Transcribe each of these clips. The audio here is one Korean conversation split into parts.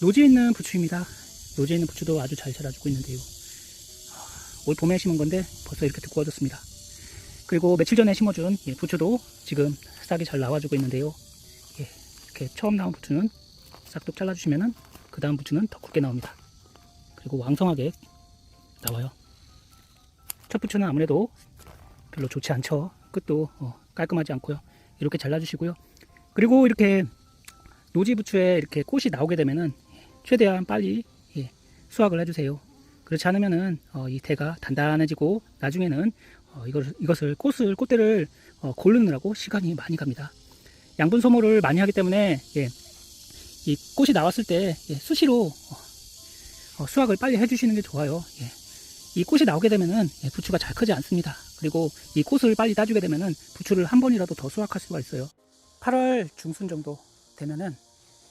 노지에 있는 부추입니다. 노지에 있는 부추도 아주 잘 자라주고 있는데요. 아, 올 봄에 심은 건데 벌써 이렇게 두꺼워졌습니다. 그리고 며칠 전에 심어준 예, 부추도 지금 싹이 잘 나와주고 있는데요. 예, 이렇게 처음 나온 부추는 싹둑 잘라주시면은 그 다음 부추는 더 굵게 나옵니다. 그리고 왕성하게 나와요. 첫 부추는 아무래도 별로 좋지 않죠. 끝도 어, 깔끔하지 않고요. 이렇게 잘라주시고요. 그리고 이렇게 노지 부추에 이렇게 꽃이 나오게 되면은 최대한 빨리 예, 수확을 해주세요. 그렇지 않으면은 어, 이 대가 단단해지고 나중에는 어, 이걸, 이것을 꽃을 꽃대를 어, 고르느라고 시간이 많이 갑니다. 양분 소모를 많이 하기 때문에 예, 이 꽃이 나왔을 때 예, 수시로 어, 어, 수확을 빨리 해주시는 게 좋아요. 예. 이 꽃이 나오게 되면은 예, 부추가 잘 크지 않습니다. 그리고 이 꽃을 빨리 따주게 되면은 부추를 한 번이라도 더 수확할 수가 있어요. 8월 중순 정도 되면은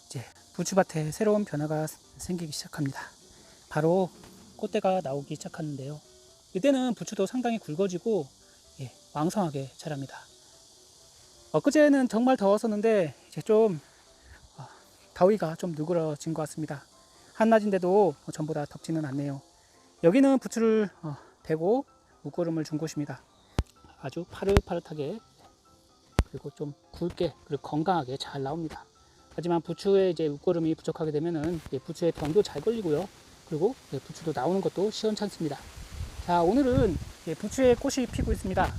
이제 부추밭에 새로운 변화가 생기기 시작합니다. 바로 꽃대가 나오기 시작하는데요. 이때는 부추도 상당히 굵어지고 예, 왕성하게 자랍니다. 엊그제는 정말 더웠었는데 이제 좀 어, 더위가 좀 누그러진 것 같습니다. 한낮인데도 뭐 전보다 덥지는 않네요. 여기는 부추를 어, 베고 웃고름을 준 곳입니다. 아주 파릇파릇하게 그리고 좀 굵게 그리고 건강하게 잘 나옵니다. 하지만 부추에 이제 웃고름이 부족하게 되면은 예, 부추에 병도 잘 걸리고요. 그리고 예, 부추도 나오는 것도 시원찮습니다. 자 오늘은 예, 부추에 꽃이 피고 있습니다.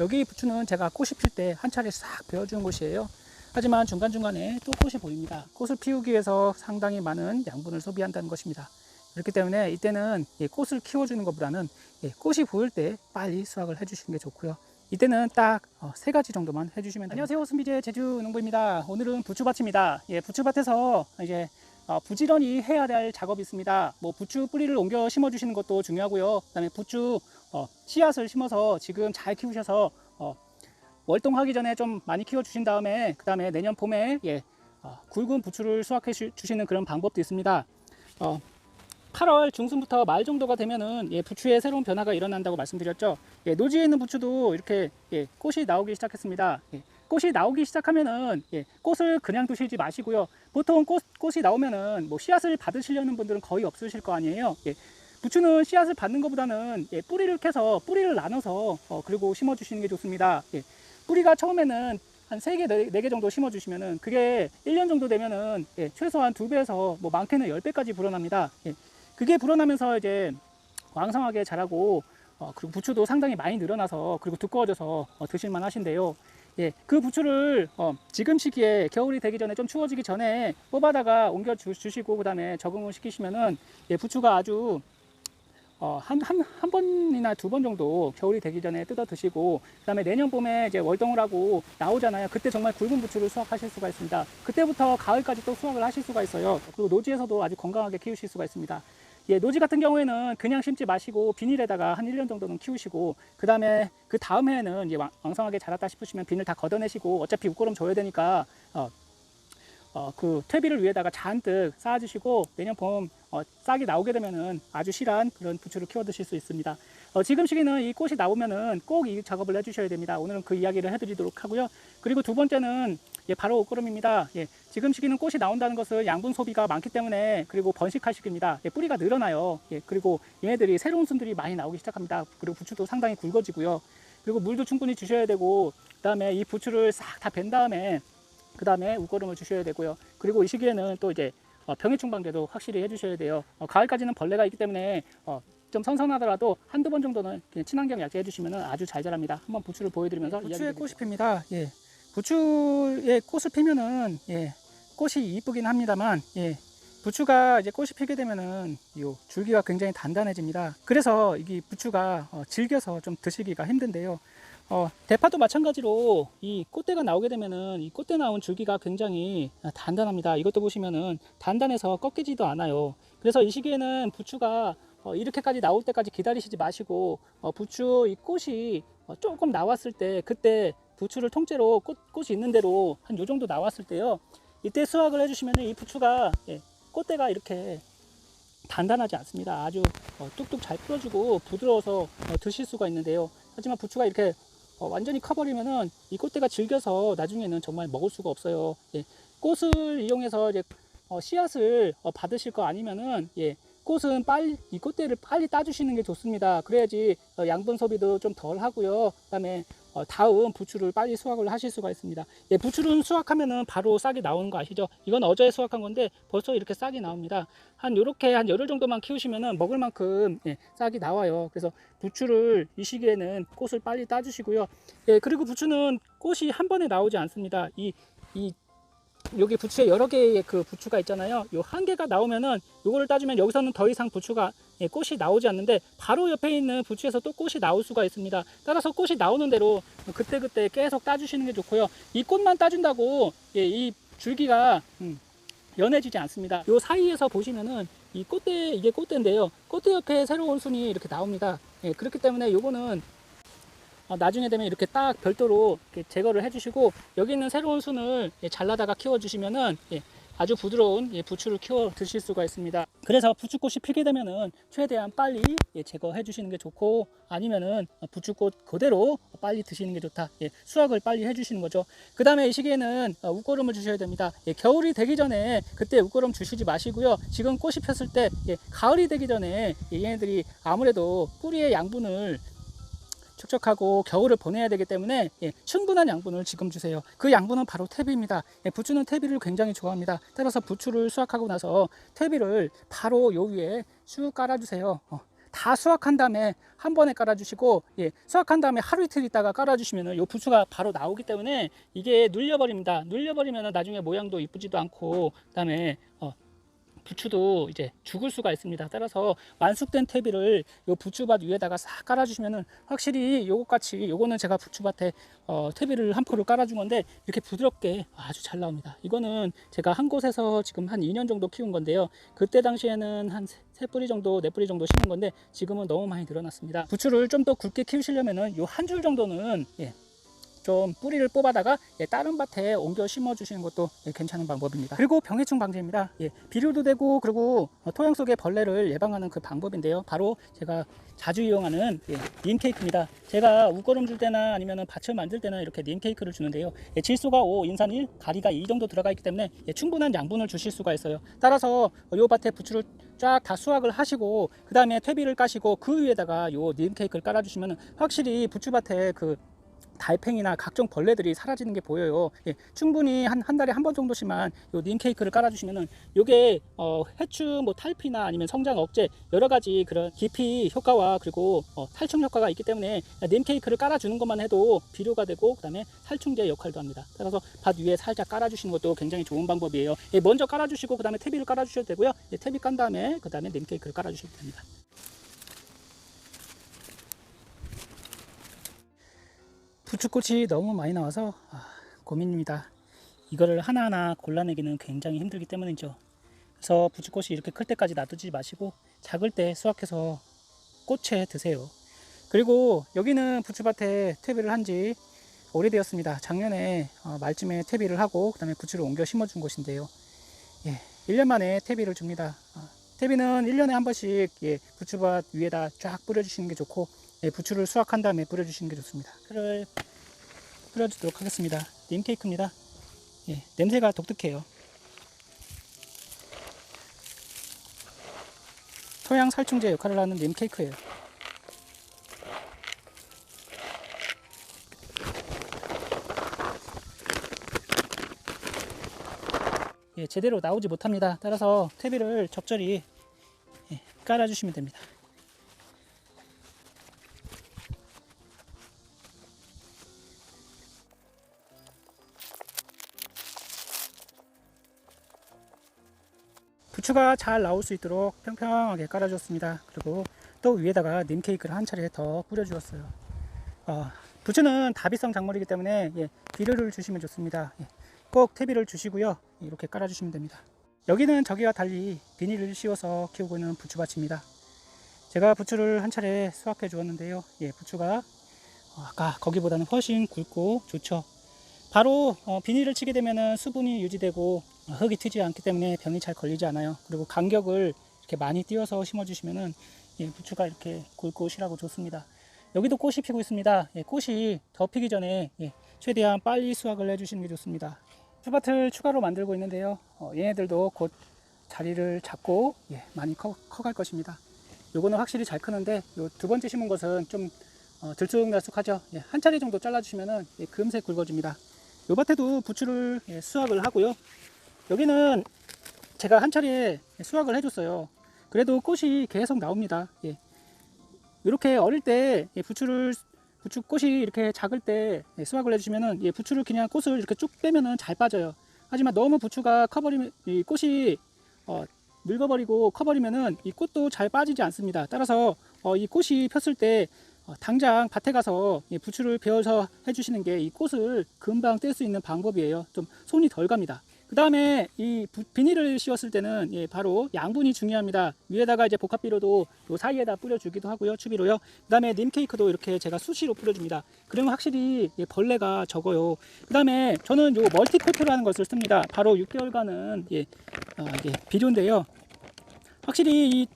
여기 부추는 제가 꽃이 필 때 한 차례 싹 베어주는 곳이에요. 하지만 중간중간에 또 꽃이 보입니다. 꽃을 피우기 위해서 상당히 많은 양분을 소비한다는 것입니다. 그렇기 때문에 이때는 예, 꽃을 키워주는 것보다는 예, 꽃이 보일 때 빨리 수확을 해주시는 게 좋고요. 이때는 딱 세 가지 정도만 해주시면 됩니다. 안녕하세요. 순비제 제주농부입니다. 오늘은 부추밭입니다. 예, 부추밭에서 이제 어, 부지런히 해야 될 작업이 있습니다. 뭐 부추 뿌리를 옮겨 심어 주시는 것도 중요하고요. 그다음에 부추 어, 씨앗을 심어서 지금 잘 키우셔서 어, 월동하기 전에 좀 많이 키워 주신 다음에 그 다음에 내년 봄에 예, 어, 굵은 부추를 수확해 주- 주시는 그런 방법도 있습니다. 어, 8월 중순부터 말 정도가 되면은 예, 부추에 새로운 변화가 일어난다고 말씀드렸죠. 예, 노지에 있는 부추도 이렇게 예, 꽃이 나오기 시작했습니다. 예, 꽃이 나오기 시작하면은 예, 꽃을 그냥 두시지 마시고요. 보통 꽃, 꽃이 나오면은 뭐 씨앗을 받으시려는 분들은 거의 없으실 거 아니에요. 예, 부추는 씨앗을 받는 것보다는 예, 뿌리를 캐서 뿌리를 나눠서 어, 그리고 심어 주시는 게 좋습니다. 예, 뿌리가 처음에는 한 3개, 4개 정도 심어 주시면은 그게 1년 정도 되면은 예, 최소한 2배에서 뭐 많게는 10배까지 불어납니다. 예, 그게 불어나면서 이제 왕성하게 자라고 어, 그리고 부추도 상당히 많이 늘어나서 그리고 두꺼워져서 어, 드실만 하신데요. 예, 그 부추를 어, 지금 시기에 겨울이 되기 전에 좀 추워지기 전에 뽑아다가 옮겨 주, 주시고 그다음에 적응을 시키시면은 예, 부추가 아주 어, 한, 한, 한 번이나 두 번 정도 겨울이 되기 전에 뜯어 드시고, 그 다음에 내년 봄에 이제 월동을 하고 나오잖아요. 그때 정말 굵은 부추를 수확하실 수가 있습니다. 그때부터 가을까지 또 수확을 하실 수가 있어요. 그리고 노지에서도 아주 건강하게 키우실 수가 있습니다. 예, 노지 같은 경우에는 그냥 심지 마시고 비닐에다가 한 1년 정도는 키우시고, 그 다음에 그 다음 해에는 이제 왕- 왕성하게 자랐다 싶으시면 비닐 다 걷어내시고, 어차피 웃고름 줘야 되니까, 어, 어, 그 퇴비를 위에다가 잔뜩 쌓아주시고 내년 봄 어, 싹이 나오게 되면은 아주 실한 그런 부추를 키워 드실 수 있습니다. 어, 지금 시기는 이 꽃이 나오면은 꼭 이 작업을 해주셔야 됩니다. 오늘은 그 이야기를 해드리도록 하고요. 그리고 두 번째는 예, 바로 옷걸음입니다. 예, 지금 시기는 꽃이 나온다는 것은 양분 소비가 많기 때문에 그리고 번식할 시기입니다. 예, 뿌리가 늘어나요. 예, 그리고 얘네들이 새로운 순들이 많이 나오기 시작합니다. 그리고 부추도 상당히 굵어지고요. 그리고 물도 충분히 주셔야 되고 그 다음에 이 부추를 싹 다 벤 다음에 그 다음에 웃거름을 주셔야 되고요. 그리고 이 시기에는 또 이제 어, 병해충 방제도 확실히 해주셔야 돼요. 어, 가을까지는 벌레가 있기 때문에 어, 좀 선선하더라도 한두 번 정도는 그냥 친환경 약제 해주시면 아주 잘 자랍니다. 한번 부추를 보여드리면서 부추에 꽃이 핍니다. 예. 부추에 꽃을 피면은 예, 꽃이 이쁘긴 합니다만 예, 부추가 이제 꽃이 피게 되면은 요 줄기가 굉장히 단단해집니다. 그래서 이게 부추가 어, 질겨서 좀 드시기가 힘든데요. 어, 대파도 마찬가지로 이 꽃대가 나오게 되면은 이 꽃대 나온 줄기가 굉장히 단단합니다. 이것도 보시면은 단단해서 꺾이지도 않아요. 그래서 이 시기에는 부추가 어, 이렇게까지 나올 때까지 기다리시지 마시고 어, 부추 이 꽃이 어, 조금 나왔을 때 그때 부추를 통째로 꽃, 꽃이 있는 대로 한 요 정도 나왔을 때요. 이때 수확을 해주시면은 이 부추가 예, 꽃대가 이렇게 단단하지 않습니다. 아주 어, 뚝뚝 잘 풀어주고 부드러워서 어, 드실 수가 있는데요. 하지만 부추가 이렇게 어, 완전히 커버리면은 이 꽃대가 질겨서 나중에는 정말 먹을 수가 없어요. 예, 꽃을 이용해서 이제 어, 씨앗을 어, 받으실 거 아니면은 예, 꽃은 빨리 이 꽃대를 빨리 따주시는 게 좋습니다. 그래야지 어, 양분 소비도 좀 덜 하고요. 그다음에 어, 다음 부추를 빨리 수확을 하실 수가 있습니다. 예, 부추는 수확하면은 바로 싹이 나오는 거 아시죠? 이건 어제 수확한 건데 벌써 이렇게 싹이 나옵니다. 한 요렇게 한 열흘 정도만 키우시면은 먹을 만큼 예, 싹이 나와요. 그래서 부추를 이 시기에는 꽃을 빨리 따주시고요. 예, 그리고 부추는 꽃이 한 번에 나오지 않습니다. 이, 이 여기 부추에 여러 개의 그 부추가 있잖아요. 요 한 개가 나오면은 요거를 따주면 여기서는 더 이상 부추가 예, 꽃이 나오지 않는데 바로 옆에 있는 부추에서 또 꽃이 나올 수가 있습니다. 따라서 꽃이 나오는 대로 그때그때 계속 따주시는 게 좋고요. 이 꽃만 따준다고 예, 이 줄기가 음, 연해지지 않습니다. 요 사이에서 보시면은 이 꽃대 이게 꽃대인데요. 꽃대 옆에 새로운 순이 이렇게 나옵니다. 예, 그렇기 때문에 요거는 어, 나중에 되면 이렇게 딱 별도로 이렇게 제거를 해주시고 여기 있는 새로운 순을 예, 잘라다가 키워주시면은 예, 아주 부드러운 예, 부추를 키워 드실 수가 있습니다. 그래서 부추꽃이 피게 되면은 최대한 빨리 예, 제거해 주시는 게 좋고 아니면은 어, 부추꽃 그대로 빨리 드시는 게 좋다. 예, 수확을 빨리 해 주시는 거죠. 그 다음에 이 시기에는 어, 웃거름을 주셔야 됩니다. 예, 겨울이 되기 전에 그때 웃거름 주시지 마시고요. 지금 꽃이 폈을 때 예, 가을이 되기 전에 예, 얘네들이 아무래도 뿌리의 양분을 촉촉하고 겨울을 보내야 되기 때문에 예, 충분한 양분을 지금 주세요. 그 양분은 바로 퇴비입니다. 예, 부추는 퇴비를 굉장히 좋아합니다. 따라서 부추를 수확하고 나서 퇴비를 바로 요 위에 쭉 깔아주세요. 어, 다 수확한 다음에 한 번에 깔아주시고 예, 수확한 다음에 하루 이틀 있다가 깔아주시면 요 부추가 바로 나오기 때문에 이게 눌려버립니다. 눌려버리면 나중에 모양도 이쁘지도 않고 그다음에 어, 부추도 이제 죽을 수가 있습니다. 따라서 완숙된 퇴비를 요 부추밭 위에다가 싹 깔아주시면은 확실히 요것 같이 요거는 제가 부추밭에 어, 퇴비를 한 포를 깔아준 건데 이렇게 부드럽게 아주 잘 나옵니다. 이거는 제가 한 곳에서 지금 한 2년 정도 키운 건데요. 그때 당시에는 한 세 뿌리 정도, 네 뿌리 정도 심은 건데 지금은 너무 많이 늘어났습니다. 부추를 좀 더 굵게 키우시려면은 요 한 줄 정도는 예, 좀 뿌리를 뽑아다가 예, 다른 밭에 옮겨 심어 주시는 것도 예, 괜찮은 방법입니다. 그리고 병해충 방지입니다. 예, 비료도 되고 그리고 어, 토양 속의 벌레를 예방하는 그 방법인데요. 바로 제가 자주 이용하는 예, 님 케이크입니다. 제가 웃거름 줄 때나 아니면 밭을 만들 때나 이렇게 님 케이크를 주는데요. 예, 질소가 5, 인산 1, 가리가 2 정도 들어가 있기 때문에 예, 충분한 양분을 주실 수가 있어요. 따라서 어, 요 밭에 부추를 쫙 다 수확을 하시고 그 다음에 퇴비를 까시고 그 위에다가 요님 케이크를 깔아주시면 확실히 부추밭에 그 달팽이나 각종 벌레들이 사라지는 게 보여요. 예, 충분히 한, 한 달에 한 번 정도씩만 요님 케이크를 깔아주시면은 요게 어, 해충 뭐 탈피나 아니면 성장 억제 여러 가지 그런 기피 효과와 그리고 어, 탈충 효과가 있기 때문에 님 케이크를 깔아주는 것만 해도 비료가 되고 그 다음에 살충제 역할도 합니다. 따라서 밭 위에 살짝 깔아주시는 것도 굉장히 좋은 방법이에요. 예, 먼저 깔아주시고 그 다음에 퇴비를 깔아주셔도 되고요. 예, 퇴비 깐 다음에 그 다음에 님 케이크를 깔아주셔도 됩니다. 부추꽃이 너무 많이 나와서 아, 고민입니다. 이거를 하나하나 골라내기는 굉장히 힘들기 때문이죠. 그래서 부추꽃이 이렇게 클 때까지 놔두지 마시고 작을 때 수확해서 꽃에 드세요. 그리고 여기는 부추밭에 퇴비를 한 지 오래되었습니다. 작년에 어, 말쯤에 퇴비를 하고 그 다음에 부추를 옮겨 심어준 곳인데요. 예, 1년 만에 퇴비를 줍니다. 어, 퇴비는 1년에 한 번씩 예, 부추밭 위에다 쫙 뿌려주시는 게 좋고 예, 부추를 수확한 다음에 뿌려주시는 게 좋습니다. 그를 뿌려주도록 하겠습니다. 님 케이크입니다. 예, 냄새가 독특해요. 토양 살충제 역할을 하는 님 케이크예요. 예, 제대로 나오지 못합니다. 따라서 퇴비를 적절히 예, 깔아주시면 됩니다. 부추가 잘 나올 수 있도록 평평하게 깔아줬습니다. 그리고 또 위에다가 님 케이크를 한 차례 더 뿌려주었어요. 어, 부추는 다비성 작물이기 때문에 예, 비료를 주시면 좋습니다. 예, 꼭 퇴비를 주시고요. 이렇게 깔아주시면 됩니다. 여기는 저기와 달리 비닐을 씌워서 키우고 있는 부추밭입니다. 제가 부추를 한 차례 수확해 주었는데요. 예, 부추가 어, 아까 거기보다는 훨씬 굵고 좋죠. 바로 어, 비닐을 치게 되면 수분이 유지되고 어, 흙이 트지 않기 때문에 병이 잘 걸리지 않아요. 그리고 간격을 이렇게 많이 띄워서 심어주시면은 예, 부추가 이렇게 굵고 실하고 좋습니다. 여기도 꽃이 피고 있습니다. 예, 꽃이 더 피기 전에 예, 최대한 빨리 수확을 해주시는 게 좋습니다. 수밭을 추가로 만들고 있는데요. 어, 얘네들도 곧 자리를 잡고 예, 많이 커, 커갈 것입니다. 요거는 확실히 잘 크는데 요 두 번째 심은 것은 좀 어, 들쑥날쑥하죠. 예, 한 차례 정도 잘라주시면은 예, 금세 굵어집니다. 요 밭에도 부추를 예, 수확을 하고요. 여기는 제가 한 차례 수확을 해줬어요. 그래도 꽃이 계속 나옵니다. 예. 이렇게 어릴 때 예, 부추를 부추 꽃이 이렇게 작을 때 예, 수확을 해주시면은 예, 부추를 그냥 꽃을 이렇게 쭉 빼면은 잘 빠져요. 하지만 너무 부추가 커버리면 이 꽃이 어, 늙어버리고 커버리면은 이 꽃도 잘 빠지지 않습니다. 따라서 어, 이 꽃이 폈을 때 어, 당장 밭에 가서 이 부추를 베어서 해주시는 게 이 꽃을 금방 뗄 수 있는 방법이에요. 좀 손이 덜 갑니다. 그 다음에 이 부- 비닐을 씌웠을 때는 예, 바로 양분이 중요합니다. 위에다가 이제 복합비료도 요 사이에다 뿌려주기도 하고요. 추비로요. 그 다음에 님케이크도 이렇게 제가 수시로 뿌려줍니다. 그러면 확실히 예, 벌레가 적어요. 그 다음에 저는 요 멀티코트라는 것을 씁니다. 바로 6개월간은 예, 어, 예, 비료인데요. 확실히 이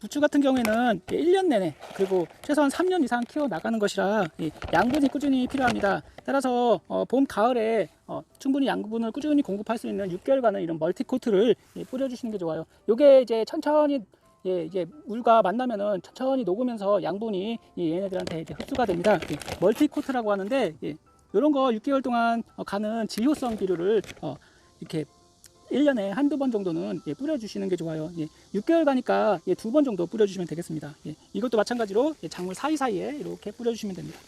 부추 같은 경우에는 1년 내내 그리고 최소한 3년 이상 키워 나가는 것이라 이 양분이 꾸준히 필요합니다. 따라서 어, 봄 가을에 어, 충분히 양분을 꾸준히 공급할 수 있는 6개월간은 이런 멀티 코트를 예, 뿌려주시는 게 좋아요. 요게 이제 천천히 예, 이제 물과 만나면은 천천히 녹으면서 양분이 이 얘네들한테 이제 흡수가 됩니다. 예, 멀티 코트라고 하는데 예, 이런 거 6개월 동안 어, 가는 지효성 비료를 어, 이렇게 1년에 한두 번 정도는 예, 뿌려주시는 게 좋아요. 예, 6개월 가니까 예, 두 번 정도 뿌려주시면 되겠습니다. 예, 이것도 마찬가지로 예, 작물 사이사이에 이렇게 뿌려주시면 됩니다.